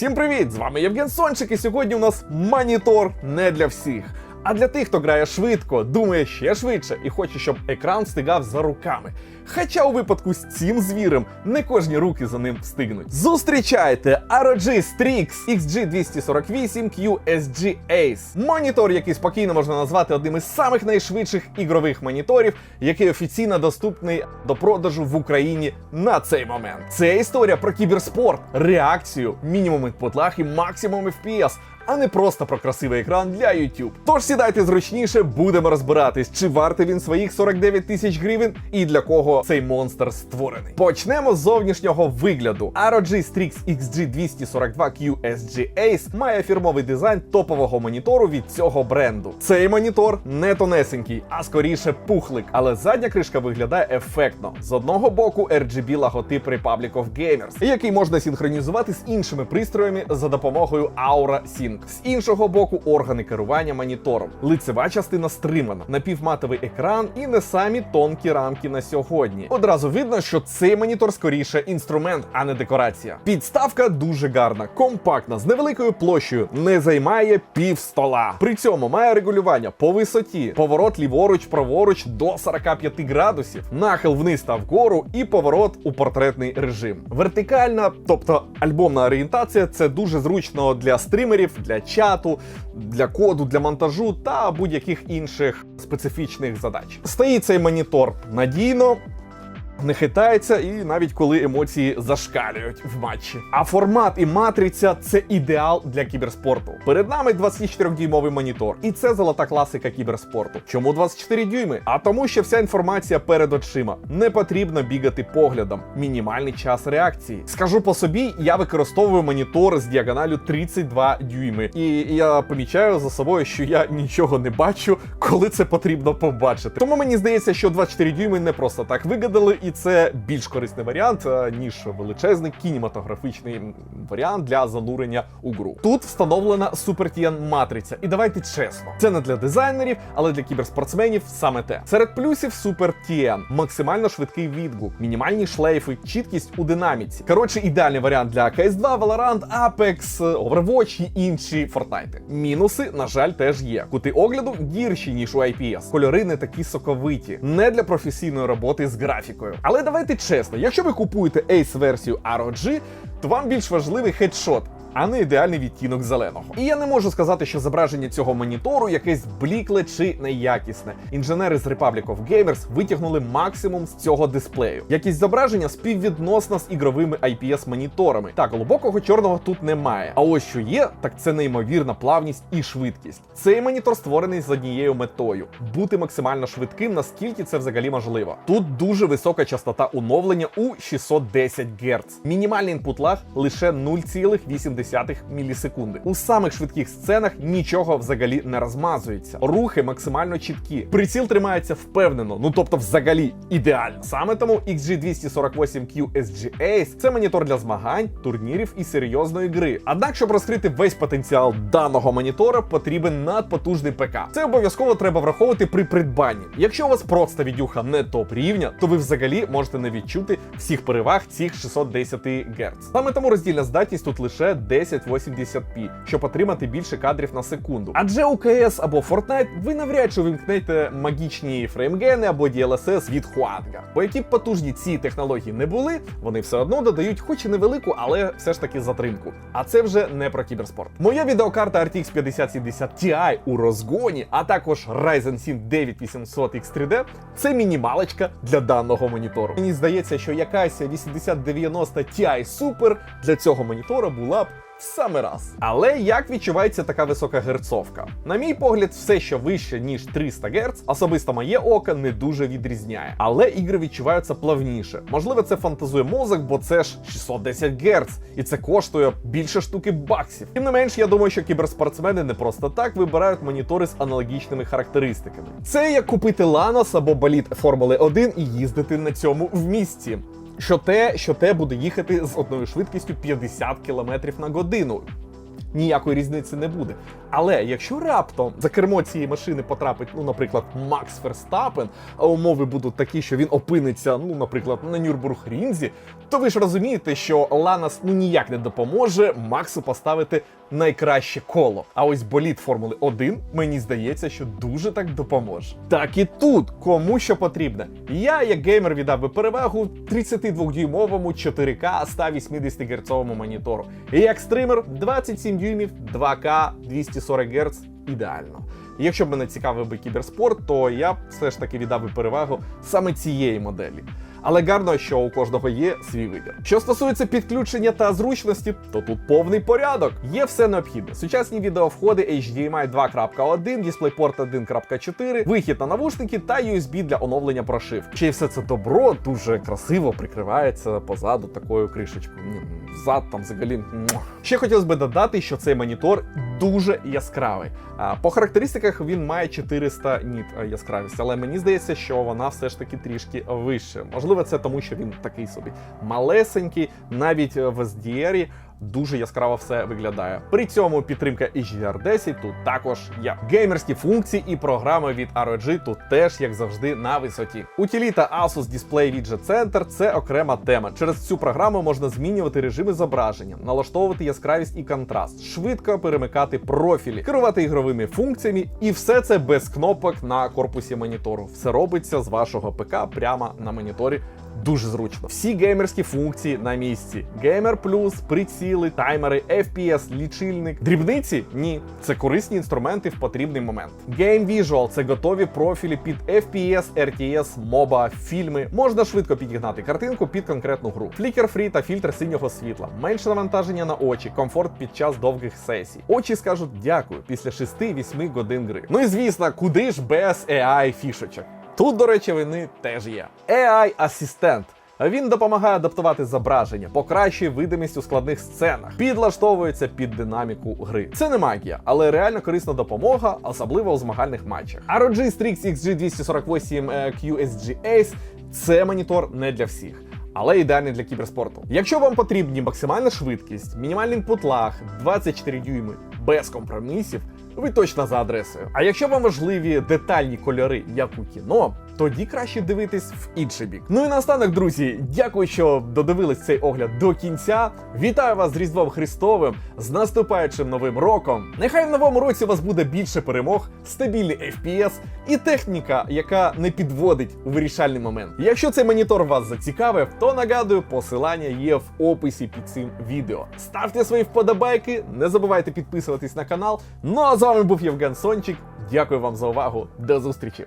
Усім привіт! З вами Євген Сончик, і сьогодні у нас монітор не для всіх. А для тих, хто грає швидко, думає ще швидше і хоче, щоб екран стигав за руками. Хоча у випадку з цим звірем не кожні руки за ним встигнуть. Зустрічайте ROG Strix XG248 QSG Ace. Монітор, який спокійно можна назвати одним із самих найшвидших ігрових моніторів, який офіційно доступний до продажу в Україні на цей момент. Це історія про кіберспорт, реакцію, мінімум інпутлаг і максимум FPS, а не просто про красивий екран для YouTube. Тож сідайте зручніше, будемо розбиратись, чи вартий він своїх 49 тисяч гривень і для кого цей монстр створений. Почнемо з зовнішнього вигляду. ROG Strix XG242 QSG Ace має фірмовий дизайн топового монітору від цього бренду. Цей монітор не тонесенький, а скоріше пухлик, але задня кришка виглядає ефектно. З одного боку RGB логотип Republic of Gamers, який можна синхронізувати з іншими пристроями за допомогою Aura Sync. З іншого боку, органи керування монітором. Лицева частина стримана, напівматовий екран і не самі тонкі рамки на сьогодні. Одразу видно, що цей монітор скоріше інструмент, а не декорація. Підставка дуже гарна, компактна, з невеликою площею, не займає пів стола. При цьому має регулювання по висоті, поворот ліворуч, праворуч до 45 градусів, нахил вниз та вгору і поворот у портретний режим. Вертикальна, тобто альбомна орієнтація, це дуже зручно для стримерів, для чату, для коду, для монтажу та будь-яких інших специфічних задач. Стоїть цей монітор надійно. Не хитається, і навіть коли емоції зашкалюють в матчі. А формат і матриця це ідеал для кіберспорту. Перед нами 24-дюймовий монітор, і це золота класика кіберспорту. Чому 24 дюйми? А тому, що вся інформація перед очима. Не потрібно бігати поглядом. Мінімальний час реакції. Скажу по собі, я використовую монітор з діагоналю 32 дюйми, і я помічаю за собою, що я нічого не бачу, коли це потрібно побачити. Тому мені здається, що 24 дюйми не просто так вигадали, і це більш корисний варіант, е, ніж величезний кінематографічний варіант для занурення у гру. Тут встановлена Super матриця, і давайте чесно, це не для дизайнерів, але для кіберспортсменів саме те. Серед плюсів TN – максимально швидкий відгук, мінімальні шлейфи, чіткість у динаміці. Коротше, ідеальний варіант для CS2, Valorant, Apex, Overwatch і інші Fortnite. Мінуси, на жаль, теж є. Кути огляду гірші, ніж у IPS. Кольори не такі соковиті, не для професійної роботи з графікою. Але давайте чесно, якщо ви купуєте Ace-версію ROG, то вам більш важливий хедшот. А не ідеальний відтінок зеленого. І я не можу сказати, що зображення цього монітору якесь блікле чи неякісне. Інженери з Republic of Gamers витягнули максимум з цього дисплею. Якість зображення співвідносна з ігровими IPS-моніторами. Так, глибокого чорного тут немає. А ось що є, так це неймовірна плавність і швидкість. Цей монітор створений з однією метою бути максимально швидким, наскільки це взагалі можливо. Тут дуже висока частота оновлення у 610 Гц. Мінімальний інпут лаг лише 0,8 мілісекунди. У самих швидких сценах нічого взагалі не розмазується. Рухи максимально чіткі. Приціл тримається впевнено, ну тобто, взагалі ідеально. Саме тому XG248 QSG Ace це монітор для змагань, турнірів і серйозної гри. Однак, щоб розкрити весь потенціал даного монітора, потрібен надпотужний ПК. Це обов'язково треба враховувати при придбанні. Якщо у вас просто відюха не топ рівня, то ви взагалі можете не відчути всіх переваг цих 610 Гц. Саме тому роздільна здатність тут лише 1080p, щоб отримати більше кадрів на секунду. Адже у CS або Fortnite ви навряд чи вимкнете магічні фреймгени або DLSS від Huanga. Бо які б потужні ці технології не були, вони все одно додають, хоч і невелику, але все ж таки затримку. А це вже не про кіберспорт. Моя відеокарта RTX 5070 Ti у розгоні, а також Ryzen 7 9800 X3D – це мінімалочка для даного монітору. Мені здається, що якась 8090 Ti Super для цього монітора була б в саме раз. Але як відчувається така висока герцовка? На мій погляд, все, що вище ніж 300 Гц, особисто моє око не дуже відрізняє. Але ігри відчуваються плавніше. Можливо, це фантазує мозок, бо це ж 610 Гц, і це коштує більше штуки баксів. Тим не менш, я думаю, що кіберспортсмени не просто так вибирають монітори з аналогічними характеристиками. Це як купити Ланос або боліт Формули 1 і їздити на цьому в місті що те, що те буде їхати з одною швидкістю 50 км на годину. Ніякої різниці не буде. Але якщо раптом за кермо цієї машини потрапить, ну, наприклад, Макс Ферстапен, а умови будуть такі, що він опиниться, ну, наприклад, на Нюрбург-Рінзі, то ви ж розумієте, що Ланас ну ніяк не допоможе Максу поставити найкраще коло. А ось боліт Формули 1, мені здається, що дуже так допоможе. Так і тут кому що потрібно. Я, як геймер, віддав би перевагу 32-дюймовому 4К 180 Гц монітору. І як стример 27 дюймів 2К 240 Гц ідеально. Якщо б мене цікавив би кіберспорт, то я все ж таки віддав би перевагу саме цієї моделі. Але гарно, що у кожного є свій вибір. Що стосується підключення та зручності, то тут повний порядок. Є все необхідне. Сучасні відеовходи HDMI 2.1, DisplayPort 1.4, вихід на навушники та USB для оновлення прошивки. Ще й все це добро дуже красиво прикривається позаду такою кришечкою. Зад там взагалі. Ще хотілося б додати, що цей монітор дуже яскравий. По характеристиках він має 400 ніт е, яскравість, але мені здається, що вона все ж таки трішки вища. Можливо, це тому, що він такий собі малесенький, навіть е, в SDR дуже яскраво все виглядає. При цьому підтримка HDR10 тут також є. Геймерські функції і програми від ROG тут теж, як завжди, на висоті. Утиліта Asus Display Widget Center це окрема тема. Через цю програму можна змінювати режими зображення, налаштовувати яскравість і контраст, швидко перемикати профілі, керувати ігровими функціями, і все це без кнопок на корпусі монітору. Все робиться з вашого ПК прямо на моніторі. Дуже зручно. Всі геймерські функції на місці. Геймер плюс, приціли, таймери, FPS, лічильник. Дрібниці? Ні. Це корисні інструменти в потрібний момент. Game Visual – це готові профілі під FPS, RTS, MOBA, фільми. Можна швидко підігнати картинку під конкретну гру. Flicker Free та фільтр синього світла. Менше навантаження на очі, комфорт під час довгих сесій. Очі скажуть дякую після 6-8 годин гри. Ну і звісно, куди ж без AI фішечок? Тут, до речі, вони теж є. AI-асистент. Він допомагає адаптувати зображення, покращує видимість у складних сценах, підлаштовується під динаміку гри. Це не магія, але реально корисна допомога, особливо у змагальних матчах. ROG Strix XG248 е, QSG Ace – це монітор не для всіх. Але ідеальний для кіберспорту. Якщо вам потрібні максимальна швидкість, мінімальний інпут лаг, 24 дюйми без компромісів, ви точно за адресою. А якщо вам важливі детальні кольори, як у кіно, тоді краще дивитись в інший бік. Ну і наостанок, друзі, дякую, що додивились цей огляд до кінця. Вітаю вас з Різдвом Христовим, з наступаючим новим роком. Нехай в новому році у вас буде більше перемог, стабільний FPS і техніка, яка не підводить у вирішальний момент. Якщо цей монітор вас зацікавив, то нагадую, посилання є в описі під цим відео. Ставте свої вподобайки, не забувайте підписуватись на канал. Ну а з вами був Євген Сончик. Дякую вам за увагу. До зустрічі!